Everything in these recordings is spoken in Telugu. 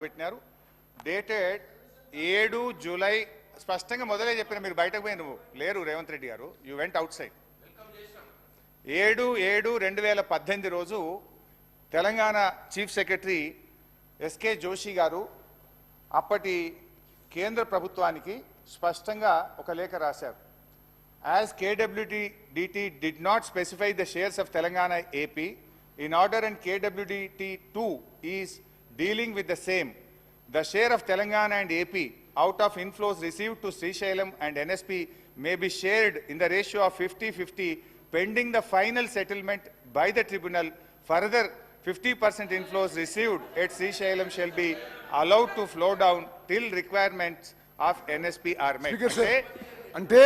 పెట్టినారు. డేటెడ్ ఏడు జూలై స్పష్టంగా మొదలే చెప్పిన మీరు బయటకు పోయి నువ్వు లేరు రేవంత్ రెడ్డి గారు యూ వెంట్ అవుట్ సైడ్ ఏడు ఏడు రెండు వేల పద్దెనిమిది రోజు Telangana chief secretary SK Joshi garu అప్పటి కేంద్ర ప్రభుత్వానికి స్పష్టంగా ఒక లేఖ రాశారు. As KWD DT did not specify the shares of Telangana AP in order and KWDT two is dealing with the same, the share of Telangana and AP out of inflows received to Srisailam and NSP may be shared in the ratio of 50-50 pending the final settlement by the tribunal. Further, 50% inflows received at Srisailam shall be allowed to flow down till requirements of NSP are met. Speaker sir అంటే అంటే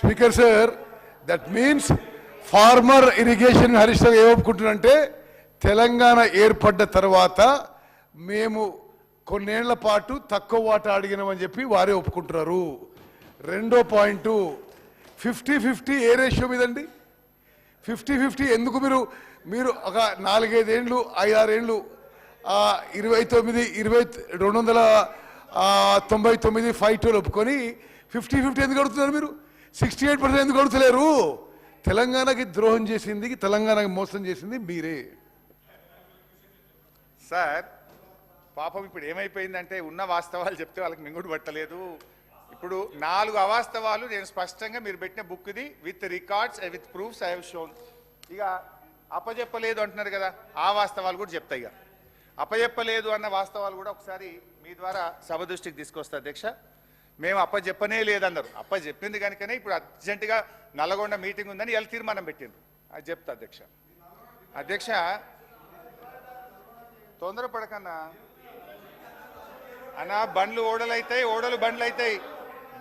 speaker sir that means former irrigation Harish Rao ఏమనుకుంటున్నారంటే తెలంగాణ ఏర్పడ్డ తర్వాత మేము కొన్నేళ్ళ పాటు తక్కువ వాటా అడిగినామని చెప్పి వారే ఒప్పుకుంటున్నారు. రెండో point fifty fifty a ratio మీదండి? ఫిఫ్టీ ఫిఫ్టీ ఎందుకు మీరు మీరు ఒక నాలుగైదేండ్లు ఐదారేండ్లు ఇరవై తొమ్మిది ఇరవై రెండు వందల తొంభై తొమ్మిది ఫైవ్ టూలు ఒప్పుకొని ఫిఫ్టీ ఫిఫ్టీ ఎందుకు అడుగుతున్నారు మీరు? సిక్స్టీ ఎయిట్ పర్సెంట్ ఎందుకు అడుగుతలేరు? తెలంగాణకి ద్రోహం చేసింది తెలంగాణకి మోసం చేసింది మీరే. సార్ పాపం ఇప్పుడు ఏమైపోయిందంటే ఉన్న వాస్తవాలు చెప్తే వాళ్ళకి మింగుడు పట్టలేదు. ఇప్పుడు నాలుగు అవాస్తవాలు నేను స్పష్టంగా మీరు పెట్టిన బుక్ ఇది with records with proofs I have shown. ఇక అప్పచెప్పలేదు అంటున్నారు కదా ఆ వాస్తవాలు కూడా చెప్తాయి ఇక. అప్పచెప్పలేదు అన్న వాస్తవాలు కూడా ఒకసారి మీ ద్వారా సభ దృష్టికి తీసుకొస్తా అధ్యక్ష. మేము అప్పచెప్పనే లేదన్నారు. అప్పచెప్పింది కనుకనే ఇప్పుడు అర్జెంటుగా నల్లగొండ మీటింగ్ ఉందని ఎలా తీర్మానం పెట్టిండ్రు. అది చెప్తా అధ్యక్ష. అధ్యక్ష తొందరపడకన్నా అన్నా బండ్లు ఓడలైతాయి ఓడలు బండ్లు అవుతాయి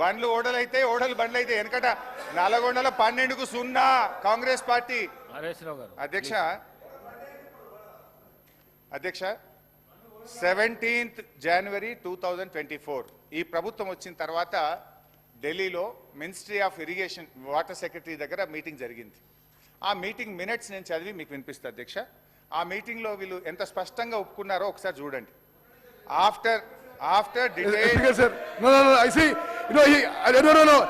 బండ్లు ఓడలైతాయి ఓడలు బండ్లు అవుతాయి వెనకట నల్గొండల పన్నెండుకు సున్నా కాంగ్రెస్ పార్టీ. అధ్యక్ష? అధ్యక్ష? Seventeenth January two thousand twenty four. ఈ ప్రభుత్వం వచ్చిన తర్వాత ఢిల్లీలో ministry of irrigation water secretary దగ్గర మీటింగ్ జరిగింది. ఆ మీటింగ్ మినిట్స్ నేను చదివి మీకు వినిపిస్తా అధ్యక్ష. ఆ మీటింగ్లో వీళ్ళు ఎంత స్పష్టంగా ఒప్పుకున్నారో ఒకసారి చూడండి. After After detailed... Sir. No, no, no. I see. You know, he, I, no, no, no.